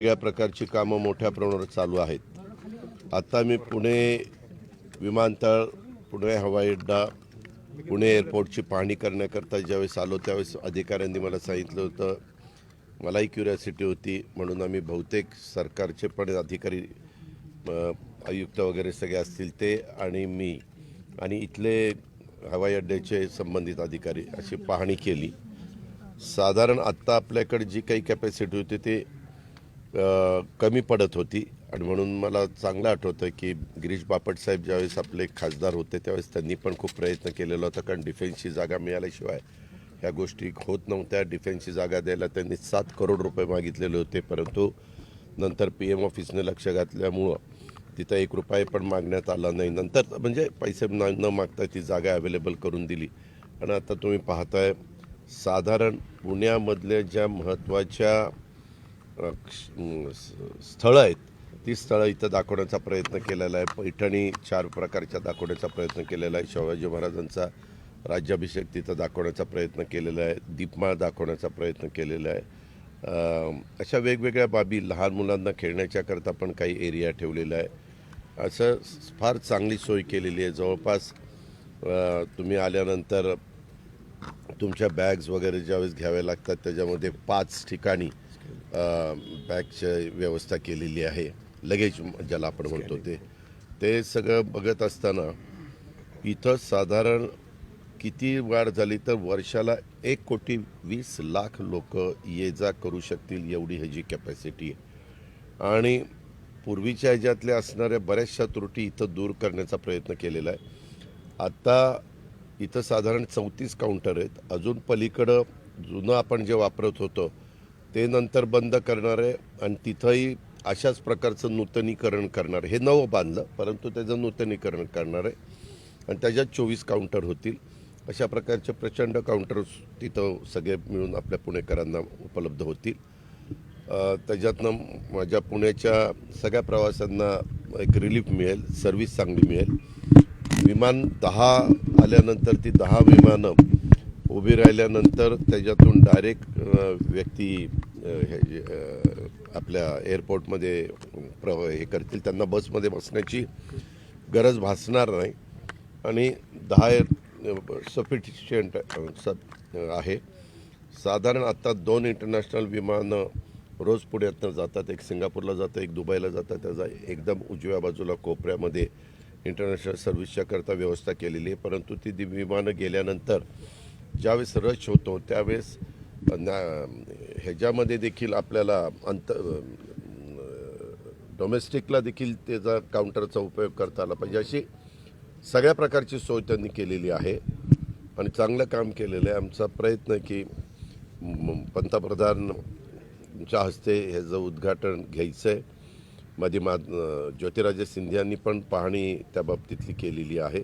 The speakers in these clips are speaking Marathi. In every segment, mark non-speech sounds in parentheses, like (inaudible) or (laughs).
वेगळ्या प्रकारची कामं मोठ्या प्रमाणावर चालू आहेत. आता मी पुणे विमानतळ पुणे हवाई अड्डा पुणे एअरपोर्टची पाहणी करण्याकरता ज्यावेळेस आलो त्यावेळेस अधिकाऱ्यांनी मला सांगितलं होतं. मलाही क्युरियासिटी होती. म्हणून आम्ही बहुतेक सरकारचे पण अधिकारी आयुक्त वगैरे सगळे असतील ते आणि मी आणि इथले हवाई अड्ड्याचे संबंधित अधिकारी अशी पाहणी केली. साधारण आत्ता आपल्याकडे जी काही कॅपॅसिटी होती ते कमी पडत होती. आणि म्हणून मला चांगलं आठवतं की गिरीश बापट साहेब ज्यावेळेस आपले खासदार होते त्यावेळेस त्यांनी पण खूप प्रयत्न केलेला होता कारण डिफेन्सची जागा मिळाल्याशिवाय ह्या गोष्टी होत नव्हत्या. डिफेन्सची जागा द्यायला त्यांनी सात करोड रुपये मागितलेले होते परंतु नंतर पी एम ऑफिसने लक्ष घातल्यामुळं तिथं एक रुपये पण मागण्यात आला नाही. नंतर म्हणजे पैसे न न मागता ती जागा अवेलेबल करून दिली. आणि आता तुम्ही पाहताय साधारण पुण्यामधल्या ज्या महत्त्वाच्या स्थळं आहेत. ती स्थळं इथं दाखवण्याचा प्रयत्न केलेला आहे. पैठणी चार प्रकारच्या दाखवण्याचा प्रयत्न केलेला आहे. शिवाजी महाराजांचा राज्याभिषेक तिथं दाखवण्याचा प्रयत्न केलेला आहे. दीपमाळ दाखवण्याचा प्रयत्न केलेला आहे. अशा वेगवेगळ्या बाबी लहान मुलांना खेळण्याच्याकरता पण काही एरिया ठेवलेला आहे असं फार चांगली सोय केलेली आहे. जवळपास तुम्ही आल्यानंतर तुमच्या बॅग्स वगैरे ज्यावेळेस घ्याव्या लागतात त्याच्यामध्ये पाच ठिकाणी बॅगची व्यवस्था केलेली आहे. लगेज ज्याला आपण म्हणतो ते. ते सगळं बघत असताना इथं साधारण किती वाढ झाली तर वर्षाला एक कोटी वीस लाख लोक ये जा करू शकतील एवढी ह्याची कॅपॅसिटी आहे. आणि पूर्वीच्या ह्याच्यातल्या असणाऱ्या बऱ्याचशा त्रुटी इथं दूर करण्याचा प्रयत्न केलेला आहे. आत्ता इथं साधारण चौतीस काउंटर आहेत. अजून पलीकडं जुनं आपण जे वापरत होतो ते नंतर बंद करणार आहे आणि तिथंही अशाच प्रकारचं नूतनीकरण करणार हे नवं बांधलं परंतु त्याचं नूतनीकरण करणार आहे. आणि त्याच्यात चोवीस काउंटर होतील. अशा प्रकारचे प्रचंड काउंटर्स तिथं सगळे मिळून आपल्या पुणेकरांना उपलब्ध होतील. त्याच्यातनं माझ्या पुण्याच्या सगळ्या प्रवाशांना एक रिलीफ मिळेल सर्व्हिस चांगली मिळेल. विमान दहा आल्यानंतर ती दहा विमानं उभी राहिल्यानंतर त्याच्यातून डायरेक्ट व्यक्ती आपल्या एअरपोर्टमध्ये प्र हे करतील. त्यांना बसमध्ये बसण्याची गरज भासणार नाही. आणि दहा सफिशियंट सब आहे. साधारण आत्ता दोन इंटरनॅशनल विमानं रोज पुण्यातनं जातात. एक सिंगापूरला जातं एक दुबईला जातं त्याचा एकदम उजव्या बाजूला कोपऱ्यामध्ये इंटरनॅशनल सर्व्हिसच्याकरता व्यवस्था केलेली आहे. परंतु ती विमानं गेल्यानंतर ज्यावेळेस रश होतो त्यावेळेस न्या ह्याच्यामध्ये देखील आपल्याला अंत डोमेस्टिकला देखील त्याचा काउंटरचा उपयोग करता आला पाहिजे. अशी सगळ्या प्रकारची सोय त्यांनी केलेली आहे आणि चांगलं काम केलेलं आहे. आमचा प्रयत्न की पंतप्रधानच्या हस्ते ह्याचं उद्घाटन घ्यायचं आहे. माझी मा ज्योतिराजे सिंधियांनी पण पाहणी त्या बाबतीतली केलेली आहे.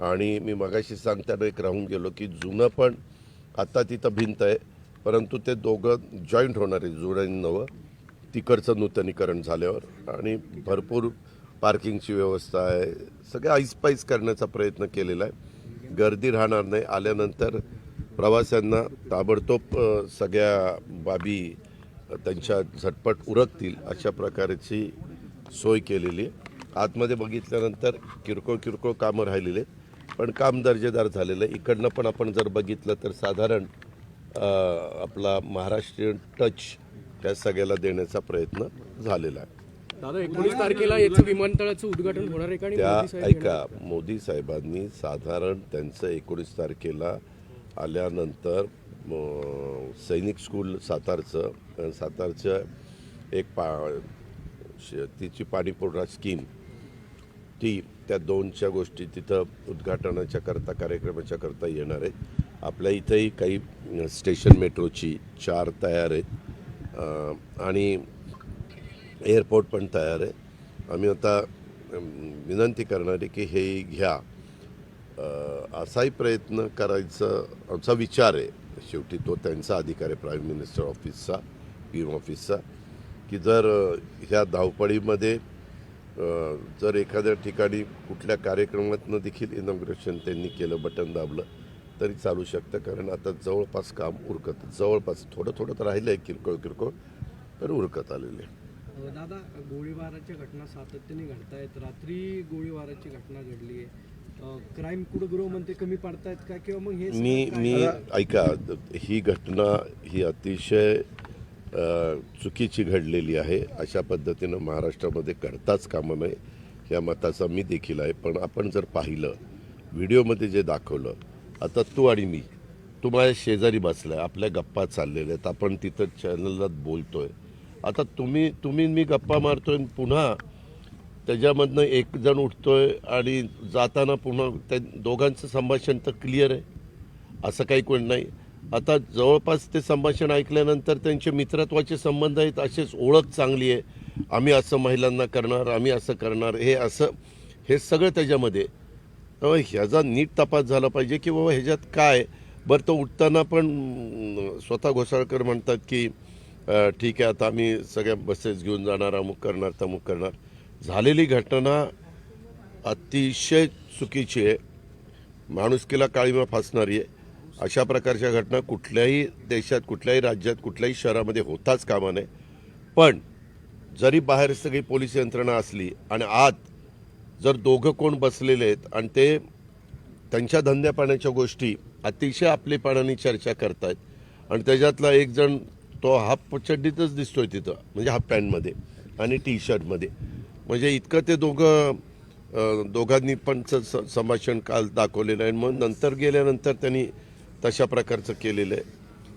आणि मी मगाशी सांगताना एक राहून गेलो की जुनं पण आता तिथं भिंत आहे परंतु ते दोघं जॉईंट होणार आहे जुनं आणि नवं. तिकडचं नूतनीकरण झाल्यावर आणि भरपूर पार्किंगची व्यवस्था आहे. सगळं ऐसपाईस करण्याचा प्रयत्न केलेला आहे. गर्दी राहणार नाही. आल्यानंतर प्रवाशांना ताबडतोब सगळ्या बाबी त्यांच्या झटपट उरकतील अशा प्रकारची सोय केलेली आहे. आतमध्ये बघितल्यानंतर किरकोळ किरकोळ कामं राहिलेली आहेत. पण काम दर्जेदार झालेलं आहे. इकडनं पण आपण जर बघितलं तर साधारण आपला महाराष्ट्रीयन टच त्या सगळ्याला देण्याचा प्रयत्न झालेला आहे. दादा एकोणीस तारखेला याचं विमानतळाचं उद्घाटन होणार आहे का आणि त्या मोदी साहेब ऐका मोदी साहेबांनी साधारण त्यांचं एकोणीस तारखेला आल्यानंतर म, सैनिक स्कूल सातारचं सातारचं एक पा श- तिची पाणीपुरवठा स्कीम ती त्या दोनच्या गोष्टी तिथं उद्घाटनाच्या करता कार्यक्रमाच्या करता येणार आहेत. आपल्या इथंही काही स्टेशन मेट्रोची चार तयार आहेत. आणि एअरपोर्ट पण तयार आहे. आम्ही आता विनंती करणार आहे की हे घ्या. असाही प्रयत्न करायचं आमचा विचार आहे. शेवटी तो त्यांचा अधिकार आहे प्राईम मिनिस्टर ऑफिसचा पी एम ऑफिसचा की जर ह्या धावपळीमध्ये जर एखाद्या ठिकाणी कुठल्या कार्यक्रमातनं देखील इनॉग्रेशन त्यांनी केलं बटन दाबलं तरी चालू शकतं. कारण आता जवळपास काम उरकत जवळपास थोडं थोडं तर राहिलं आहे किरकोळ किरकोळ तर उरकत आलेले. दादा गोळीबाराच्या घटना सातत्याने घडतायत. रात्री गोळीबाराची घटना घडली आहे. क्राईम गृहमंत्री कमी पडतायत का? किंवा मग हे मी मी ऐका ही घटना ही अतिशय चुकीची घडलेली आहे. अशा पद्धतीनं महाराष्ट्रामध्ये घडताच कामं नये या मताचा मी देखील आहे. पण आपण जर पाहिलं व्हिडिओमध्ये जे दाखवलं आता तू आणि मी तू माझ्या शेजारी बसलाय आपल्या गप्पा चाललेल्या आहेत. आपण तिथं चॅनलला बोलतोय. आता तुम्ही तुम्ही मी गप्पा मारतोय आणि पुन्हा त्याच्यामधनं एक जण उठतोय आणि जाताना पुन्हा त्या दोघांचं संभाषण तर क्लिअर आहे. असं काही कोण नाही. आता जवळपास ते संभाषण ऐकल्यानंतर त्यांचे मित्रत्वाचे संबंध आहेत असेच ओळख चांगली आहे. आम्ही असं महिलांना करणार आम्ही असं करणार हे असं हे सगळं त्याच्यामध्ये. त्यामुळे ह्याचा नीट तपास झाला पाहिजे की बाबा ह्याच्यात काय बरं तो उठताना पण स्वतः घोसाळकर म्हणतात की ठीक आहे आता आम्ही सगळ्या बसेस घेऊन जाणार अमुक करणार तमुक करणार. झालेली घटना अतिशय चुकीची आहे. माणुसकीला काळीमा फासणारी आहे. अशा प्रकारच्या घटना कुठल्याही देशात कुठल्याही राज्यात कुठल्याही शहरामध्ये होताच कामा नये. पण जरी बाहेर सगळी पोलीस यंत्रणा असली आणि आत जर दोघं कोण बसलेले आहेत आणि ते त्यांच्या धंद्या पाण्याच्या गोष्टी अतिशय आपलेपणाने चर्चा करतायत आणि त्याच्यातला एक जण तो हाफ चड्डीतच दिसतोय तिथं म्हणजे हाफ पॅन्टमध्ये आणि टी शर्टमध्ये म्हणजे इतकं ते दोघं दोघांनी पण स- संभाषण काल दाखवलेलं आहे. मग नंतर गेल्यानंतर त्यांनी तशा प्रकारचं केलेलं आहे.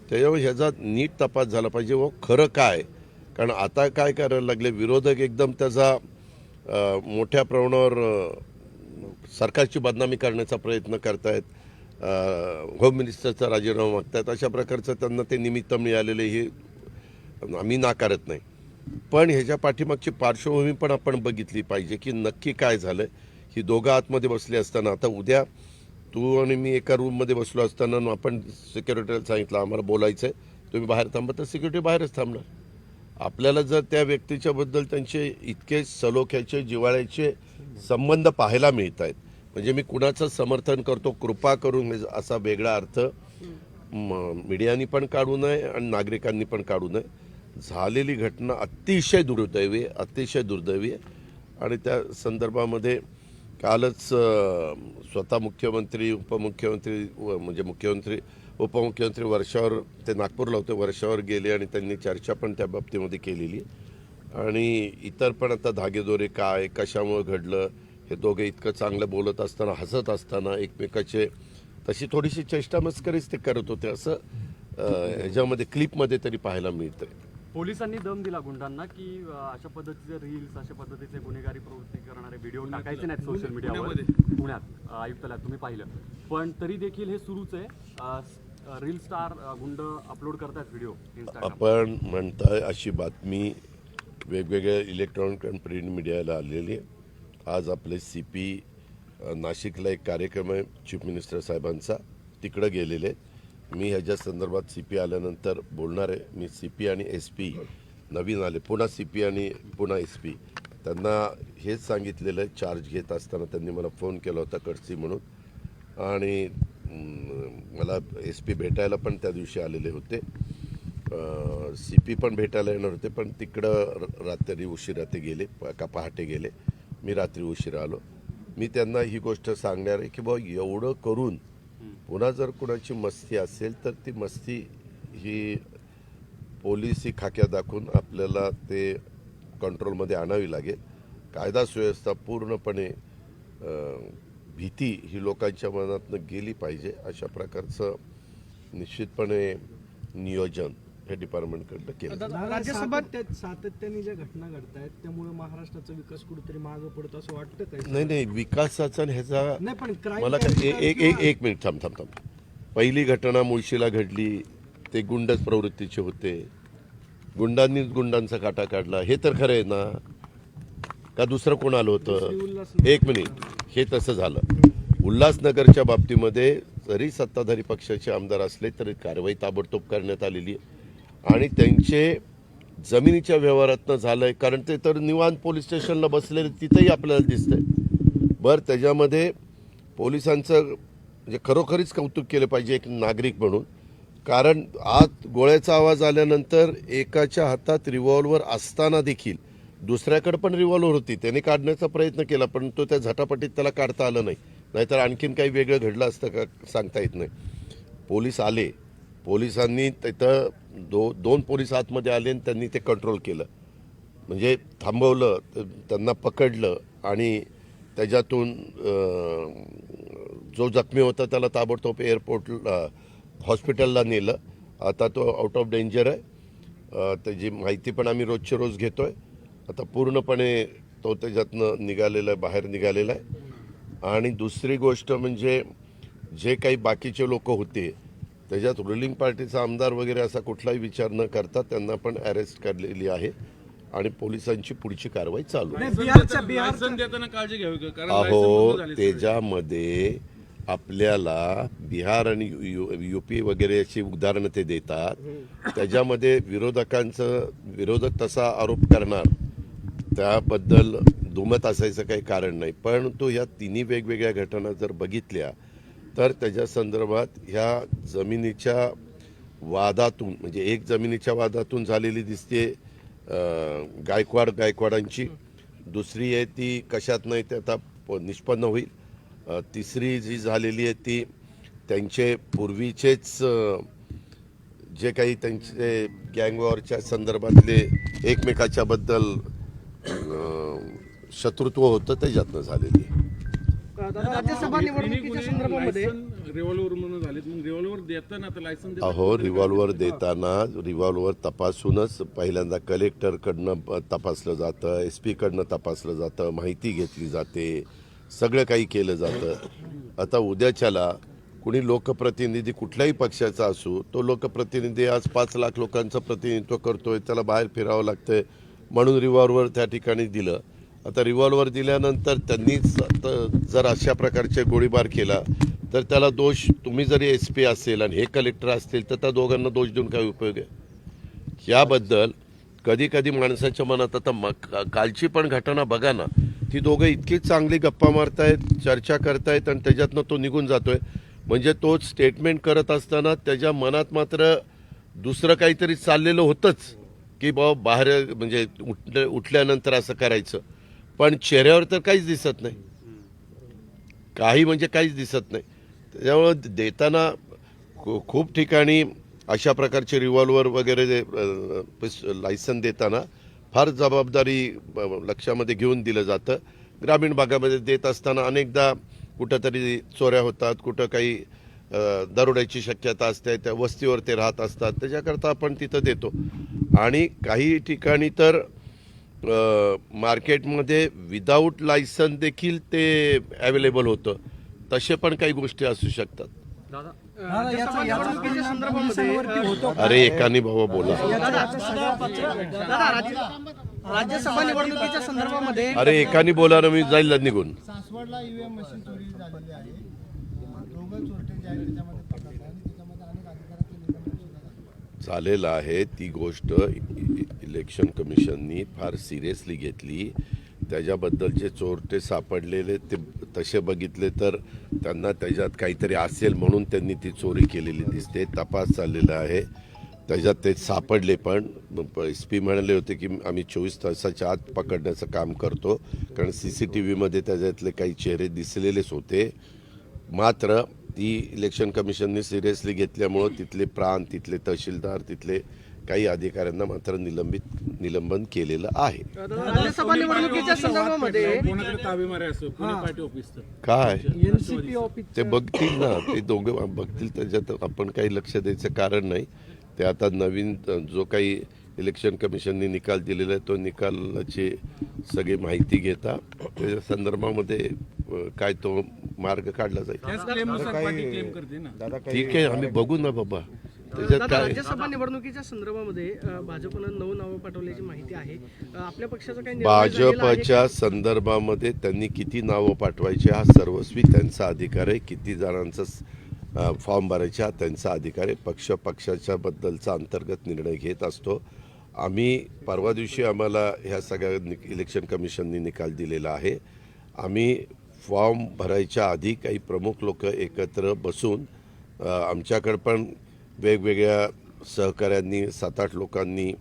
त्याच्यामुळे ह्याचा नीट तपास झाला पाहिजे व खरं काय? कारण आता काय करायला लागले? विरोधक एकदम त्याचा मोठ्या प्रमाणावर सरकारची बदनामी करण्याचा प्रयत्न करतायत. आहेत होम मिनिस्टरचा राजीनामा मागतायत. अशा प्रकारचं त्यांना ते निमित्त मिळालेले हे आम्ही नाकारत नाही. पण ह्याच्या पाठीमागची पार्श्वभूमी पण आपण बघितली पाहिजे की नक्की काय झालं ही दोघं आतमध्ये बसले असताना आता उद्या तू आणि मी एका रूममध्ये बसलो असताना आपण सिक्युरिटीला सांगितलं आम्हाला बोलायचं आहे तुम्ही बाहेर थांबा. तर सिक्युरिटी बाहेरच थांबणार. आपल्याला जर त्या व्यक्तीच्याबद्दल त्यांचे इतके सलोख्याचे जिव्हाळ्याचे संबंध पाहायला मिळत आहेत म्हणजे मी कुणाचं समर्थन करतो कृपा करून असा वेगळा अर्थ म- मीडियानी पण काढू नये आणि नागरिकांनी पण काढू नये. झालेली घटना अतिशय दुर्दैवी आहे अतिशय दुर्दैवी आहे. आणि त्या संदर्भामध्ये कालच स्वतः मुख्यमंत्री उपमुख्यमंत्री व- म्हणजे मुख्यमंत्री उपमुख्यमंत्री वर्षावर ते नागपूरला होते वर्षावर गेले आणि त्यांनी चर्चा पण त्या बाबतीमध्ये केलेली. आणि इतर पण आता धागेदोरे काय कशामुळे घडलं हे दोघे इतकं चांगलं बोलत असताना हसत असताना एकमेकाचे तशी थोडीशी चेष्टा मस्करीच ते करत होते. असं ह्याच्यामध्ये क्लिपमध्ये तरी पाहायला मिळतं पोलिसांनी दम दिला गुंडांना की अशा पद्धतीचे रील्स अशा पद्धतीचे गुन्हेगारी प्रवृत्ती करणारे व्हिडिओ टाकायचे नाहीत सोशल मीडियावर पुण्यात आयुक्तालयात तुम्ही पाहिलं. पण तरी देखील हे सुरूच आहे. रील स्टार गुंड अपलोड करतात व्हिडिओ इंस्टाग्राम आपण म्हणताय अशी बातमी वेगवेगळ्या इलेक्ट्रॉनिक आणि प्रिंट मीडियाला आलेली आहे. आज आपले सी पी नाशिकला एक कार्यक्रम आहे चीफ मिनिस्टर साहेबांचा. तिकडं गेलेले आहेत. मी ह्याच्या संदर्भात सी पी आल्यानंतर बोलणार आहे. मी सी पी आणि एस पी नवीन आले. पुन्हा सी पी आणि पुन्हा एस पी त्यांना हेच सांगितलेलं आहे चार्ज घेत असताना त्यांनी मला फोन केला होता कडसी म्हणून. आणि मला एस पी भेटायला पण त्या दिवशी आलेले होते. सी पी पण भेटायला येणार होते पण तिकडं र- रात्री उशिरा ते गेले प- का पहाटे गेले. मी रात्री उशिरा आलो. मी त्यांना ही गोष्ट सांगणार आहे की बा एवढं करून पुन्हा जर कुणाची मस्ती असेल तर ती मस्ती ही पोलिसी खाक्या दाखवून आपल्याला ते कंट्रोलमध्ये आणावी लागेल. कायदा सुव्यवस्था पूर्णपणे भीती ही लोकांच्या मनातनं गेली पाहिजे अशा प्रकारचं निश्चितपणे नियोजन. हे डिपार्टमेंटकडनं केलं. राज्यसभेत सातत्याने ज्या घटना घडतायत त्यामुळे महाराष्ट्राचा विकास कुठेतरी मागं पडतो असं वाटतं काय नाही नाही विकासाचा आणि ह्याचा नाही पण crime मला एक एक एक मिनिट थांब थांब थांब. पहिली घटना मुळशीला घडली ते गुंडच प्रवृत्तीचे होते. गुंडांनीच गुंडांचा काटा काढला. हे तर खरं आहे ना? का दुसरं कोण आलं होतं? एक मिनिट. हे तसं झालं. उल्हासनगरच्या बाबतीमध्ये जरी सत्ताधारी पक्षाचे आमदार असले तरी कारवाई ताबडतोब करण्यात आलेली आहे. आणि त्यांचे जमिनीच्या व्यवहारातनं आहे कारण ते तर निवांत पोलीस स्टेशनला बसलेले तिथंही आपल्याला दिसतंय. बरं त्याच्यामध्ये पोलिसांचं म्हणजे खरोखरीच कौतुक केलं पाहिजे एक नागरिक म्हणून. कारण आत गोळ्याचा आवाज आल्यानंतर एकाच्या हातात रिव्हॉल्वर असताना देखील दुसऱ्याकडे पण रिव्हॉल्वर होती. त्याने काढण्याचा प्रयत्न केला पण तो त्या झटापटीत त्याला काढता आलं नाही. नाहीतर आणखीन काही वेगळं घडलं असतं का सांगता येत नाही. पोलीस आले. पोलिसांनी तिथं दो दोन पोलीस आतमध्ये आले आणि त्यांनी ते कंट्रोल केलं. म्हणजे थांबवलं त्यांना पकडलं आणि त्याच्यातून जो जखमी होता त्याला ताबडतोब एअरपोर्टला हॉस्पिटलला नेलं. आता तो आउट ऑफ डेंजर आहे. त्याची माहिती पण आम्ही रोजच्या रोज घेतो आहे आता पूर्णपणे तो त्याच्यातनं निघालेला आहे बाहेर निघालेला आहे. आणि दुसरी गोष्ट म्हणजे जे काही बाकीचे लोक होते त्याच्यात रुलिंग पार्टीचा आमदार वगैरे असा कुठलाही विचार न करता त्यांना पण अरेस्ट करलेली आहे आणि पोलिसांची पुढची कारवाई चालू आहे. अहो. त्याच्यामध्ये आपल्याला बिहार आणि यू पी वगैरे अशी उदाहरणं ते देतात. त्याच्यामध्ये विरोधकांचं विरोधक तसा आरोप करणार. त्याबद्दल दुमत असायचं काही कारण नाही. परंतु ह्या तिन्ही वेगवेगळ्या घटना जर बघितल्या तर त्याच्या संदर्भात ह्या जमिनीच्या वादातून म्हणजे एक जमिनीच्या वादातून झालेली दिसते गायकवाड गायकवाडांची. दुसरी आहे ती कशात नाही ते आता प- निष्पन्न होईल. तिसरी जी झालेली आहे ती त्यांचे पूर्वीचेच जे काही त्यांचे गँगवॉरच्या संदर्भातले एकमेकाच्याबद्दल शत्रुत्व होतं त्याच्यातनं झालेली आहे. राज्यसभा तिन्ही निवडणुकीच्या गुन्हे संदर्भामध्ये लायसन रिव्हॉल्वर म्हणून झालेत. मग रिव्हॉल्वर देताना आता लायसन देताना अहो रिव्हॉल्वर देताना रिव्हॉल्वर तपासूनच पहिल्यांदा कलेक्टरकडनं प- तपासलं जातं एस पीकडनं तपासलं जातं माहिती घेतली जाते सगळं काही केलं जातं. आता उद्याच्याला कुणी लोकप्रतिनिधी कुठल्याही पक्षाचा असू तो लोकप्रतिनिधी आज पाच लाख लोकांचं प्रतिनिधित्व करतोय त्याला बाहेर फिरावं लागतंय म्हणून रिव्हॉल्वर त्या ठिकाणी दिलं. आता रिव्हॉल्वर दिल्यानंतर त्यांनी जर अशा प्रकारचे गोळीबार केला तर त्याला दोष तुम्ही जरी एस पी असेल आणि हे कलेक्टर असतील तर त्या दोघांना दोष देऊन काय उपयोग आहे? याबद्दल कधी कधी माणसाच्या मनात आता मग का- कालची पण घटना बघा ना ती दोघं इतकी चांगली गप्पा मारतायत चर्चा करतायत आणि त्याच्यातनं तो निघून जातोय. म्हणजे तो स्टेटमेंट करत असताना त्याच्या मनात मात्र दुसरं काहीतरी चाललेलं होतंच की बाबा बाहेर म्हणजे उठ उठल्यानंतर असं करायचं. पण चेहऱ्यावर तर काहीच दिसत नाही. काही म्हणजे काहीच दिसत नाही. त्याच्यामुळं देताना खू- खूप ठिकाणी अशा प्रकारचे रिव्हॉल्वर वगैरे जे, लायसन देताना फार जबाबदारी लक्षामध्ये घेऊन दिलं जातं. ग्रामीण भागामध्ये देत असताना अनेकदा कुठंतरी चोऱ्या होतात कुठं काही दरोड्याची शक्यता असते त्या वस्तीवर ते राहत असतात. त्याच्याकरता आपण तिथं देतो. आणि काही ठिकाणी तर मार्केटमध्ये विदाऊट लायसन देखील ते अवेलेबल होतं. तसे पण काही गोष्टी असू शकतात. संदर्भामध्ये अरे एकाने बाबा बोला. दादा राज्य- राज्यसभा निवडणुकीच्या संदर्भामध्ये अरे एकाने बोला ना मी जाईल निघून. सासवडला ईव्हीएम मशीन चोरी झालेली आहे. दोघं चोरटे जे आहेत त्याच्यामध्ये पकडले आणि त्याच्यामध्ये अनेक अधिकाऱ्यांचे निलंबन सुद्धा चालेलं झालेलं आहे. ती गोष्ट इलेक्शन कमिशननी फार सिरियसली घेतली. त्याच्याबद्दल जे चोरटे सापडलेले ते तसे बघितले तर त्यांना त्याच्यात काहीतरी असेल म्हणून त्यांनी ती चोरी केलेली दिसते. तपास चाललेला आहे. त्याच्यात ते सापडले पण. एस पी म्हणाले होते की आम्ही चोवीस तासाच्या आत पकडण्याचं काम करतो. कारण सी सी टी व्हीमध्ये त्याच्यातले काही चेहरे दिसलेलेच होते. मात्र ती इलेक्शन कमिशनने सिरियसली घेतल्यामुळं तिथले प्रांत तिथले तहसीलदार तिथले काही अधिकाऱ्यांना मात्र निलंबित निलंबन केलेलं आहे. राज्यसभा निवडणुकीच्या संदर्भामध्ये काय? ते बघतील ना ते दोघं बघतील त्याच्यात आपण काही लक्ष द्यायचं कारण नाही. ते आता नवीन जो काही इलेक्शन कमिशनने निकाल दिलेला आहे. तो निकालाची सगळी माहिती घेता. त्याच्या संदर्भामध्ये काय तो मार्ग काढला जाईल. ठीक आहे आम्ही बघू ना बाबा. राज्यसभा निवडणुकीच्या संदर्भामध्ये भाजपनं नऊ नावं पाठवल्याची माहिती आहे. आपल्या पक्षाचा काही? भाजपच्या संदर्भामध्ये त्यांनी किती नावं पाठवायची हा सर्वस्वी त्यांचा अधिकार आहे. किती जणांचा फॉर्म भरायचा हा त्यांचा अधिकार आहे. पक्ष पक्षाच्या बद्दलचा अंतर्गत निर्णय घेत असतो. आम्ही परवा दिवशी आम्हाला ह्या सगळ्या नि- इलेक्शन कमिशननी निकाल दिलेला आहे. आम्ही फॉर्म भरायच्या आधी काही प्रमुख लोक एकत्र बसून आमच्याकडं पण वेगवेगळ्या सहकाऱ्यांनी सात आठ लोकांनी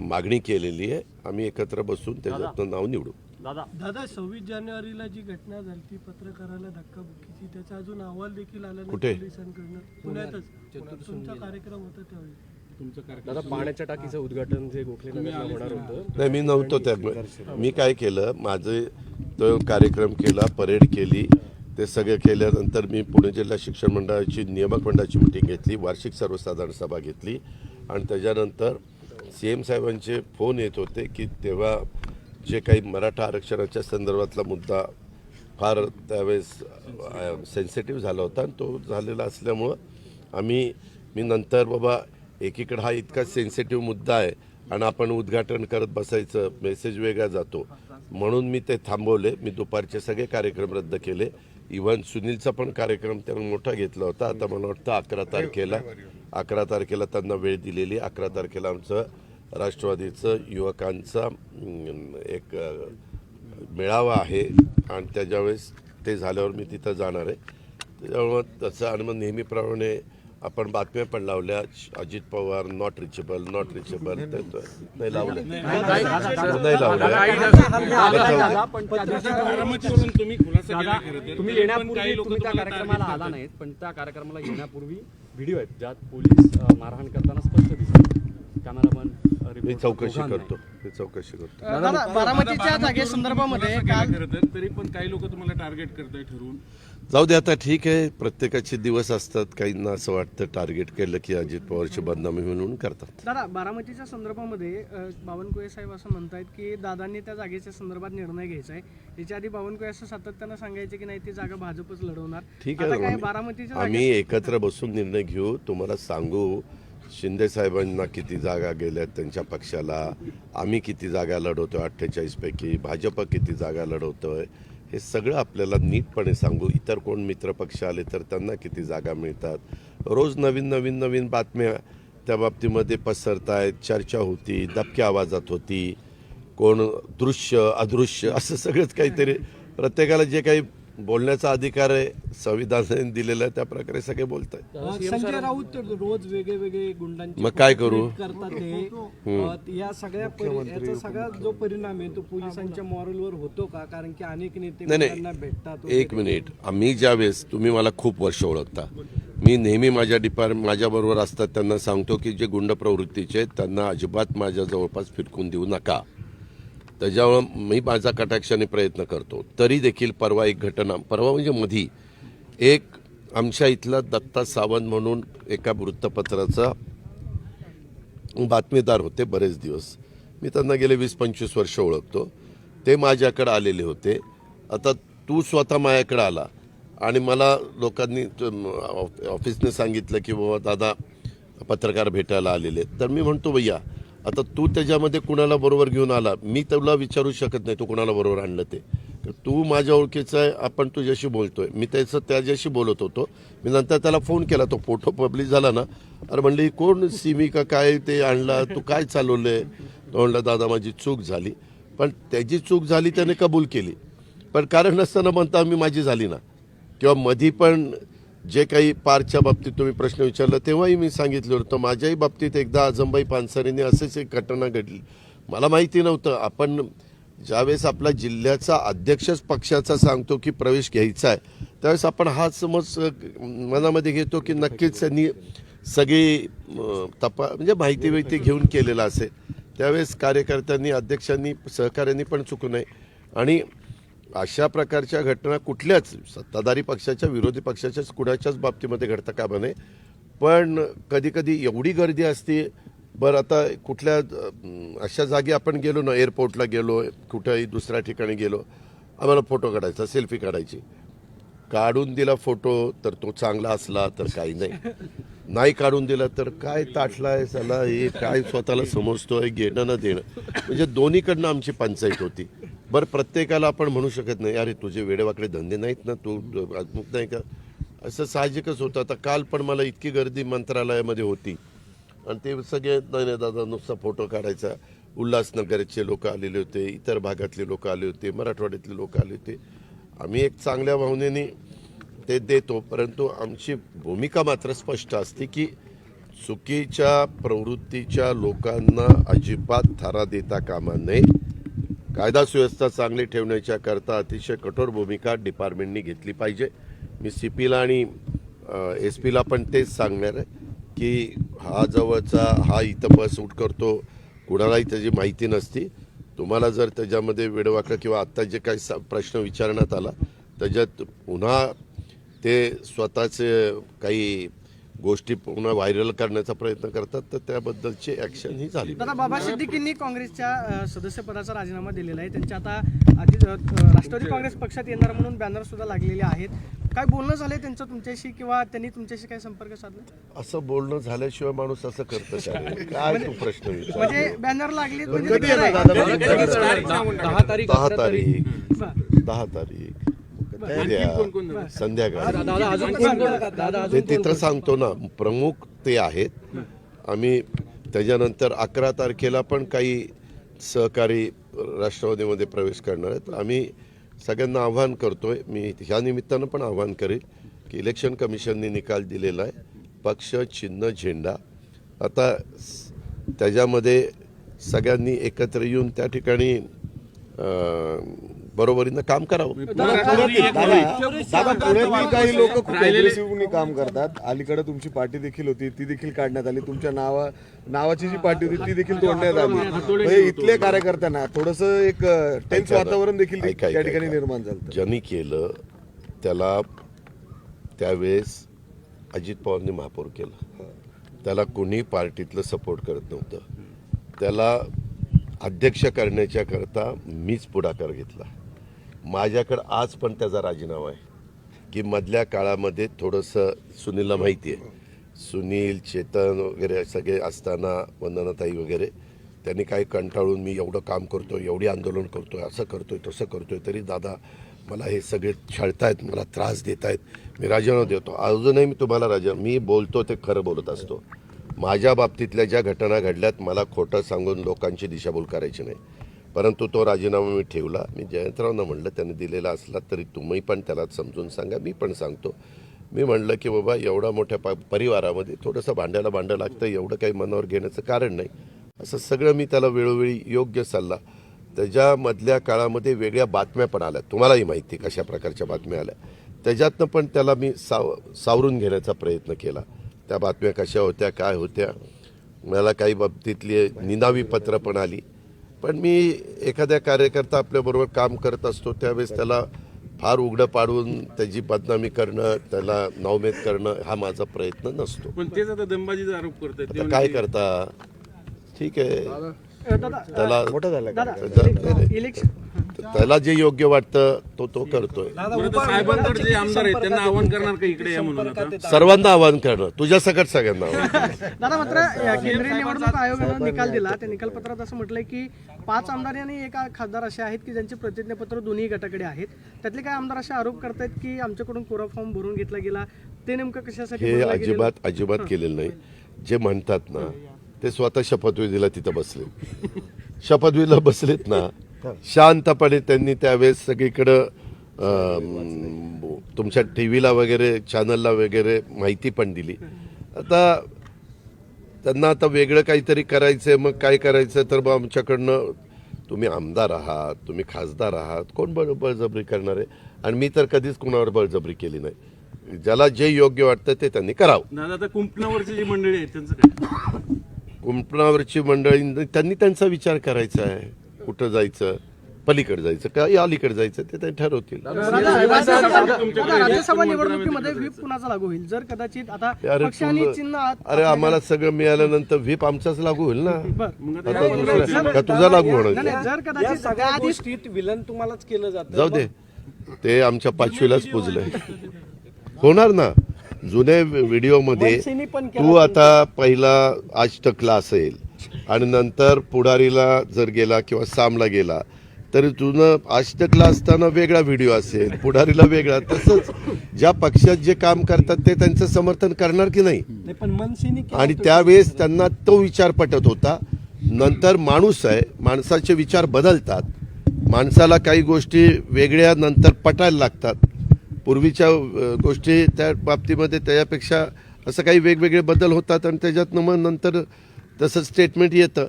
मागणी केलेली आहे. आम्ही एकत्र बसून त्याच्यातनं नाव निवडू. दादा. दादा सव्वीस जानेवारीला जी घटना झाली ती पत्रकाराला धक्काबुक्कीची त्याचा अजून अहवाल देखील आला नाही कुठे? पोलिसांकडनं. पुण्यातच. तुमचा कार्यक्रम होता त्यावेळी. तुमचं कार्यक्रम दादा पाण्याच्या टाकीचं उद्घाटन जे गोखले नगरला होणार होतं. नाही मी नव्हतो त्यामुळे मी काय केलं माझे तो कार्यक्रम केला परेड केली ते सगळं केल्यानंतर मी पुणे जिल्हा शिक्षण मंडळाची नियामक मंडळाची मिटिंग घेतली वार्षिक सर्वसाधारण सभा घेतली आणि त्याच्यानंतर सी एम साहेबांचे फोन येत होते की तेव्हा जे काही मराठा आरक्षणाच्या संदर्भातला मुद्दा फार त्यावेळेस सेन्सिटिव्ह झाला होता आणि तो झालेला असल्यामुळं आम्ही मी नंतर बाबा एकीकडे हा इतका सेन्सिटिव्ह मुद्दा आहे आणि आपण उद्घाटन करत बसायचं मेसेज वेगळा जातो. म्हणून मी ते थांबवले. मी दुपारचे सगळे कार्यक्रम रद्द केले. इव्हन सुनीलचा पण कार्यक्रम त्यानं मोठा घेतला होता. आता मला वाटतं अकरा तारखेला अकरा तारखेला त्यांना वेळ दिलेली. अकरा तारखेला आमचं राष्ट्रवादीचं युवकांचा एक मेळावा आहे. आणि त्याच्यावेळेस ते झाल्यावर मी तिथं जाणार आहे. त्याच्यामुळं तसं आणि मग नेहमीप्रमाणे आपण बातम्या पण लावल्या. Ajit Pawar not reachable not reachable नाही लावलं. नाही लावले. पण तुम्ही येण्यापूर्वी तुम्ही त्या कार्यक्रमाला आला नाहीत पण त्या कार्यक्रमाला येण्यापूर्वी व्हिडिओ आहेत ज्यात पोलीस मारहाण करताना स्पष्ट दिसतात. कॅमेरामन मी चौकशी करतो मी चौकशी करतो. दादा बारामतीच्या केला खरं तर पण काही लोक तुम्हाला टार्गेट करताय ठरवून. जाऊ दे आता ठीक आहे. प्रत्येकाचे दिवस असतात. काहींना असं वाटतं टार्गेट केलं की अजित पवारची बदनामी म्हणून करतात. दादा बारामतीच्या संदर्भामध्ये अ, बावनकुळे साहेब असं म्हणतायत की दादांनी त्या जागेच्या संदर्भात निर्णय घ्यायचा आहे याच्या आधी बावनकुळे असं सातत्यानं सांगायचे की नाही ती जागा भाजपच लढवणार. ठीक आता आहे काय बारामतीच्या आम्ही एकत्र बसून निर्णय घेऊ. तुम्हाला सांगू शिंदे साहेबांना किती जागा गेल्यात त्यांच्या पक्षाला? आम्ही किती जागा लढवतोय? आहे अठ्ठेचाळीसपैकी भाजप किती जागा लढवतोय? हे सगळं आपल्याला नीटपणे सांगू. इतर कोण मित्रपक्ष आले तर त्यांना किती जागा मिळतात? रोज नवीन नवीन नवीन बातम्या त्या बाबतीमध्ये पसरत आहेत चर्चा होती दबक्या आवाजात होती. कोण दृश्य अदृश्य असं सगळंच काहीतरी. प्रत्येकाला जे काही बोलण्याचा अधिकार आहे संविधानाने दिलेला आहे त्या प्रकारे सगळे बोलत आहेत संजय राऊत रोज वेगळे वेगळे गुंडांचे मग काय करू? करतात अ, या सगळ्या याचा सगळा जो परिणाम आहे तो पोलिसांच्या मॉरलवर होतो का? कारण की अनेक नेते भेटतात एक मिनिट. आम्ही ज्यावेळेस तुम्ही मला खूप वर्ष ओळखता. मी नेहमी माझ्या डिपार्टमेंट माझ्याबरोबर असतात त्यांना सांगतो की जे गुंड प्रवृत्तीचे आहेत त्यांना अजिबात माझ्या जवळपास फिरकून देऊ नका. त्याच्यामुळं मी माझा कटाक्षाने प्रयत्न करतो. तरी देखील परवा एक घटना परवा म्हणजे मधी एक आमच्या इथला दत्ता सावंत म्हणून एका वृत्तपत्राचा बातमीदार होते बरेच दिवस. मी त्यांना गेले वीस पंचवीस वर्ष ओळखतो. ते माझ्याकडे आलेले होते. आता तू स्वतः माझ्याकडे आला आणि मला लोकांनी ऑफिसने सांगितलं की बाबा दादा पत्रकार भेटायला आलेले तर मी म्हणतो भैया आता तू त्याच्यामध्ये कुणाला बरोबर घेऊन आला? मी तुला विचारू शकत नाही तू कुणाला बरोबर आणलं ते. तर तू माझ्या ओळखीचा आहे आपण तुझ्याशी बोलतोय. मी त्याचं त्याच्याशी बोलत होतो. मी नंतर त्याला फोन केला. तो फोटो पब्लिश झाला ना. अरे म्हणली कोण सिमी का काय ते आणला? तू काय चालवलं आहे तो म्हणला दादा माझी चूक झाली. पण त्याची चूक झाली त्याने कबूल केली. पण कारण नसताना म्हणता मी माझी झाली ना. किंवा मधी पण जे काही पारच्या बाबतीत तुम्ही प्रश्न विचारला तेव्हाही मी सांगितलं होतं माझ्याही बाबतीत एकदा आजमबाई पानसरेने असेच एक घटना घडली. मला माहिती नव्हतं. आपण ज्यावेळेस आपला जिल्ह्याचा अध्यक्षच पक्षाचा सांगतो की प्रवेश घ्यायचा आहे त्यावेळेस आपण हा समज मनामध्ये घेतो की नक्कीच त्यांनी सगळी तपा म्हणजे माहिती बिहिती घेऊन केलेला असेल. त्यावेळेस कार्यकर्त्यांनी अध्यक्षांनी सहकाऱ्यांनी पण चुकू नये. आणि अशा प्रकारच्या घटना कुठल्याच सत्ताधारी पक्षाच्या विरोधी पक्षाच्याच कुणाच्याच बाबतीमध्ये घडता कामा नये. पण कधीकधी एवढी गर्दी असते बरं आता कुठल्या अशा जागी आपण गेलो ना एअरपोर्टला गेलो कुठेही दुसऱ्या ठिकाणी गेलो आम्हाला फोटो काढायचा सेल्फी काढायची. काढून दिला फोटो तर तो चांगला असला तर काही नाही. नाही काढून दिला तर काय ताटलाय चला हे काय स्वतःला समजतोय घेणं ना देणं. म्हणजे दोन्हीकडनं आमची पंचायत होती. बरं प्रत्येकाला आपण म्हणू शकत नाही अरे तुझे वेडेवाकडे धंदे नाहीत ना तू अमुक नाही का? असं साहजिकच होतं. आता काल पण मला इतकी गर्दी मंत्रालयामध्ये होती. आणि ते सगळे नाही नाही दादा नुसता फोटो काढायचा. उल्हासनगरचे लोक आलेले होते इतर भागातले लोक आले होते मराठवाड्यातले लोक आले होते. आम्ही एक चांगल्या भावनेने ते देतो परंतु आमची भूमिका मात्र स्पष्ट असते की चुकीच्या प्रवृत्तीच्या लोकांना अजिबात थारा देता कामा नये. कायदा सुव्यवस्था चांगली ठेवण्याच्या करता अतिशय कठोर भूमिका डिपार्टमेंटनी घेतली पाहिजे. मी सी पीला आणि एस पीला पण तेच सांगणार आहे की हा जवळचा हा इथं बस उठ करतो कुणालाही त्याची माहिती नसती. तुम्हाला जर त्याच्यामध्ये वेडवाकडं किंवा आत्ता जे काही सा- प्रश्न विचारण्यात आला त्याच्यात पुन्हा ते स्वतःचे काही गोष्टी पुन्हा व्हायरल करण्याचा प्रयत्न करतात तर त्याबद्दलची ॲक्शन ही झाली दादा बाबा सिद्दीकींनी काँग्रेसच्या सदस्यपदाचा राजीनामा दिलेला आहे. त्यांच्या आता आधी राष्ट्रवादी काँग्रेस पक्षात येणार म्हणून बॅनर सुद्धा लागलेले आहेत. काय बोलणं झालंय त्यांचं तुमच्याशी किंवा त्यांनी तुमच्याशी काय संपर्क साधला? असं बोलणं झाल्याशिवाय माणूस असं करतं काय काय तू प्रश्न विचार म्हणजे बॅनर लागले म्हणजे दहा तारीख. दहा तारीख. दहा तारीख. द्या. संध्याकाळी. दादा अजून कोण कोण दादा ते तिथं सांगतो ना प्रमुख ते आहेत. आम्ही त्याच्यानंतर अकरा तारखेला पण काही सहकारी राष्ट्रवादीमध्ये प्रवेश करणार आहेत. आम्ही सगळ्यांना आव्हान करतोय. मी ह्या निमित्तानं पण आव्हान करेल की इलेक्शन कमिशनने निकाल दिलेला आहे. पक्ष चिन्ह झेंडा. आता त्याच्यामध्ये सगळ्यांनी एकत्र येऊन त्या ठिकाणी बरोबरीनं काम करावं. दादा पुण्यातील काही लोक खूप काम करतात. अलीकडे तुमची पार्टी देखील होती ती देखील काढण्यात आली. तुमच्या नावा नावाची जी पार्टी होती ती देखील तोडण्यात आली. म्हणजे इथले कार्यकर्त्यांना थोडस एक टेन्स. वातावरण देखील त्या ठिकाणी. निर्माण झालं ज्यांनी केलं त्याला त्यावेळेस अजित पवारने महापौर केलं. त्याला कोणी पार्टीतलं सपोर्ट करत नव्हतं. त्याला अध्यक्ष करण्याच्या करता मीच पुढाकार घेतला. माझ्याकडं आज पण त्याचा राजीनामा आहे. की मधल्या काळामध्ये थोडंसं सुनीलला माहिती आहे. सुनील चेतन वगैरे सगळे असताना वंदनाताई वगैरे त्यांनी काही कंटाळून मी एवढं काम करतो एवढी आंदोलन करतोय असं करतोय तसं करतोय तरी दादा मला हे सगळे छळतायत मला त्रास देत आहेत मी राजीनामा देतो. अजूनही मी तुम्हाला राजा मी बोलतो ते खरं बोलत असतो. माझ्या बाबतीतल्या ज्या घटना घडल्यात मला खोटं सांगून लोकांची दिशाभूल करायची नाही. परंतु तो राजीनामा मी ठेवला. मी जयंतरावना म्हणलं त्यांनी दिलेला असला तरी तुम्ही पण त्याला समजून सांगा मी पण सांगतो. मी म्हणलं की बाबा एवढा मोठ्या प परिवारामध्ये थोडंसं भांड्याला भांडं लागतं एवढं काही मनावर घेण्याचं कारण नाही. असं सगळं मी त्याला वेळोवेळी योग्य सल्ला. त्याच्यामधल्या काळामध्ये वेगळ्या बातम्या पण आल्या. तुम्हालाही माहिती कशा प्रकारच्या बातम्या आल्या. त्याच्यातनं पण त्याला मी साव सावरून घेण्याचा प्रयत्न केला. त्या बातम्या कशा होत्या काय होत्या मला काही बाबतीतली निनावी पत्र पण आली. पण मी एखाद्या कार्यकर्ता आपल्याबरोबर काम करत असतो त्यावेळेस त्याला फार उघडं पाडून त्याची बदनामी करणं त्याला नावमेद करणं हा माझा प्रयत्न नसतो. पण तेच आता दंबाजीचा आरोप करतायत. ते आता काय करता? ठीक आहे. त्याला मोठं झालं का? त्याला- इलेक्शन त्याला जे योग्य वाटतं तो तो करतोय. साहेबांकडे जे आमदार आहेत त्यांना आव्हान करणार का इकडे या म्हणून आता? सर्वांना आवाहन करणं तुझ्या सकट सगळ्यांना आवाहन (laughs) दादा मात्र अ, केंद्रीय निवडणूक आयोगानं निकाल दिला. त्या निकाल पत्रात असं म्हटलंय की पाच आमदार आणि एक खासदार असे आहेत की ज्यांचे प्रतिज्ञापत्र दोन्ही गटाकडे आहेत. त्यातले काही आमदार असे आरोप करतायत की आमच्याकडून कोरा फॉर्म भरून घेतला गेला. ते नेमकं कशासाठी हे भरला गेलेला? अजिबात अजिबात केलेलं नाही. जे म्हणतात ना ते स्वतः शपथविधीला तिथं बसले. शपथविधीला बसलेत ना शांतपणे त्यांनी त्यावेळेस सगळीकडं तुमच्या टी व्हीला वगैरे चॅनलला वगैरे माहिती पण दिली. आता त्यांना आता वेगळं काहीतरी करायचं आहे मग काय करायचं तर मग आमच्याकडनं तुम्ही आमदार आहात तुम्ही खासदार आहात कोण बळ बळजबरी करणार आहे? आणि मी तर कधीच कोणावर बळजबरी केली नाही. ज्याला जे योग्य वाटतं ते त्यांनी करावं. दादा कुंपणावरची जी मंडळी आहे त्यांचं काय? कुंपणावरची मंडळी त्यांनी त्यांचा विचार करायचा आहे. कुठं जायचं? पलीकडे जायचं का? या अलीकडे जायचं? ते ते ठरवतील. दादा, राज्यसभा दादा, राज्यसभा निवडणुकीमध्ये व्हीप कुणाचा लागू होईल? जर कदाचित आता अरे चिन्ह आम्हाला सगळं मिळाल्यानंतर व्हीप आमचाच लागू होईल ना. आता दुसरं का तुझा लागू होणार? नाही, जर कदाचित सगळ्या त्याआधी गोष्टीत विलन तुम्हालाच केलं जातं. जाऊ दे. ते आमच्या पाचवीलाच पुजलंय. होणार ना? जुने व्हिडिओमध्ये तू आता पहिला आज तकला असेल आणि नंतर पुढारीला जर गेला किंवा सामला गेला तरी तुझं आष्टकला असताना वेगळा व्हिडिओ असेल पुढारीला वेगळा. तसंच ज्या पक्षात जे काम करतात ते त्यांचं समर्थन करणार की नाही? आणि त्यावेळेस त्यांना तो विचार पटत होता. नंतर माणूस आहे माणसाचे विचार बदलतात. माणसाला काही गोष्टी वेगळ्या नंतर पटायला लागतात. पूर्वीच्या गोष्टी त्या बाबतीमध्ये त्याच्यापेक्षा असं काही वेगवेगळे बदल होतात आणि त्याच्यातनं मग नंतर तसं स्टेटमेंट येतं.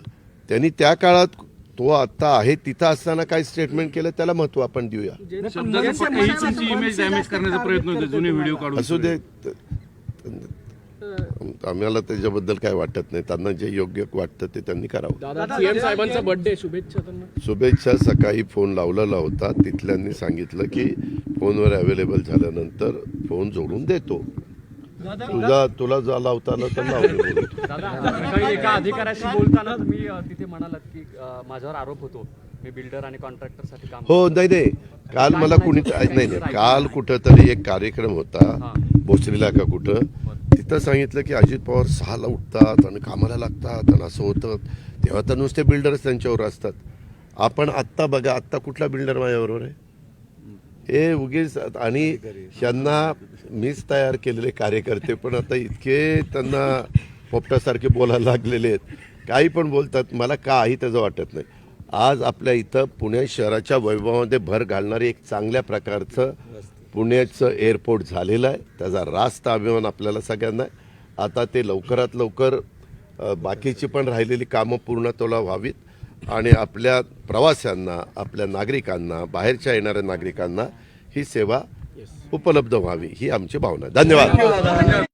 त्यांनी त्या काळात तो आता आहे तिथं असताना काय स्टेटमेंट केलं त्याला महत्त्व आपण देऊया. शब्दाचा पक्का ही तुमची इमेज डॅमेज करण्याचा प्रयत्न होतो जुने व्हिडिओ काढून असू दे आम्हाला त्याच्याबद्दल काय वाटत नाही. त्यांना जे योग्य वाटतं ते त्यांनी करावं. सीएम साहेबांचा बर्थडे शुभेच्छा त्यांना. शुभेच्छा. सकाळी फोन लावलेला होता. तिथल्यांनी सांगितलं की फोनवर अवेलेबल झाल्यानंतर फोन जोडून देतो. तुझा तुला जा लावता आला तर सकाळी एका अधिकाऱ्याशी बोलताना तुम्ही अ, तिथे म्हणालात की माझ्यावर आरोप होतो. मी बिल्डर आणि कॉन्ट्रॅक्टरसाठी काम हो नाही नाही. काल मला कुणी नाही नाही. काल कुठं तरी एक कार्यक्रम होता. भोसरीला का कुठं? तिथं सांगितलं की अजित पवार सहाला उठतात आणि कामाला लागतात आणि असं होतं. तेव्हा तर नुसते बिल्डरच त्यांच्यावर असतात. आपण आत्ता बघा आत्ता कुठला बिल्डर माझ्याबरोबर आहे? हे उगीच आणि यांना मीच तयार केलेले कार्यकर्ते पण आता इतके त्यांना पोपटासारखे बोलायला लागलेले आहेत. काही पण बोलतात मला काही त्याचं वाटत नाही. आज आपल्या इथं पुणे शहराच्या वैभवामध्ये भर घालणारे एक चांगल्या प्रकारचं पुण्याचं एअरपोर्ट झालेलं आहे. त्याचा रास्त अभिमान आपल्याला सगळ्यांना आहे. आता ते लवकरात लवकर बाकीची पण राहिलेली कामं पूर्णत्वाला व्हावीत. आणि आपल्या प्रवाशांना आपल्या नागरिकांना बाहेरच्या येणाऱ्या नागरिकांना ही सेवा उपलब्ध व्हावी ही आमची भावना धन्यवाद.